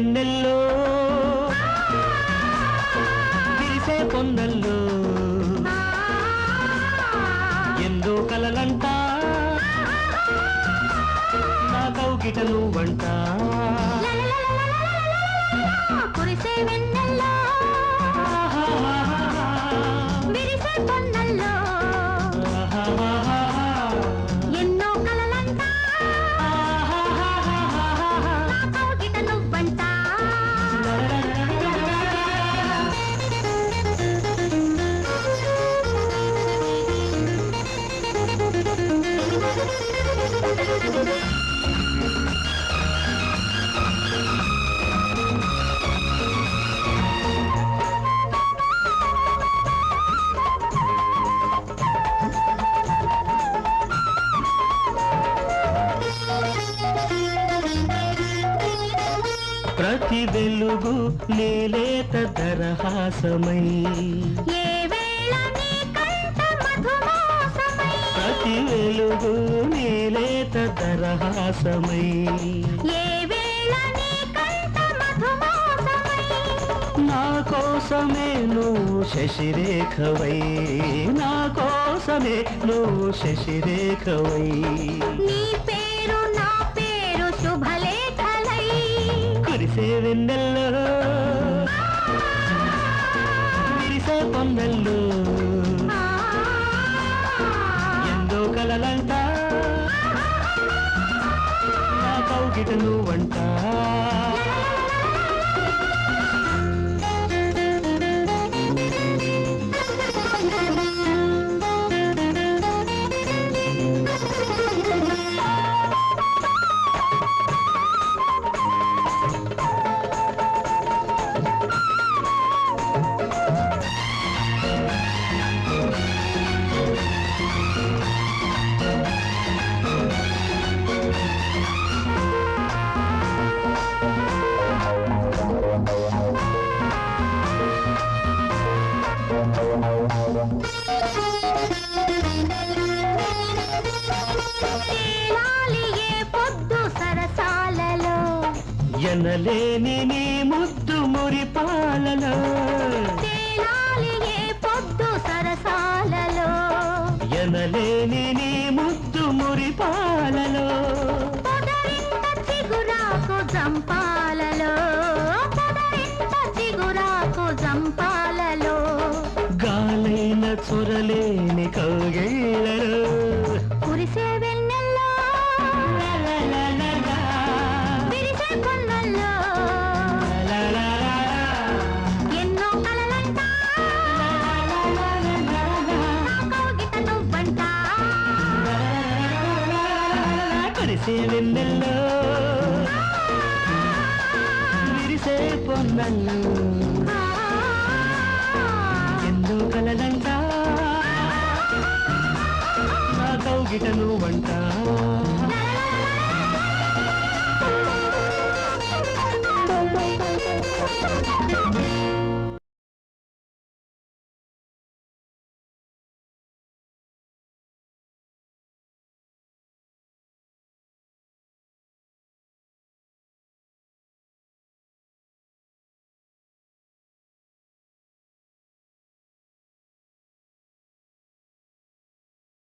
వెన్నెల్లో విరిసే పొన్నల్లో ఎందో కలలంట నా కౌగిట నువ్వంట కురిసే వెన్నెల్లో ప్రతి వెలుగు నీలేత దరహాసమై. ప్రతి వెలుగు నీలేత దరహాసమై. నా కోసమే నువ్వు శశిరేఖవై. నా కోసమే నువ్వు శశిరేఖవై. వెన్నెల్లో విరిసే పొన్నెల్లో ఎందో కలలంట. నా కౌగిట నువ్వంట ఎనలేని నీ ముద్దు మురిపాలలో తేలాలి ఏ పొద్దు సరసాలలో. ఎనలేని నీ ముద్దు మురిపాలలో పొదరింట చిగురాకు జంపాలలో. పొదరింట చిగురాకు జంపాలలో. గాలైన చొరలేని పొన్నల్లో ఎందో కలలంట నా కౌగిట నువ్వంట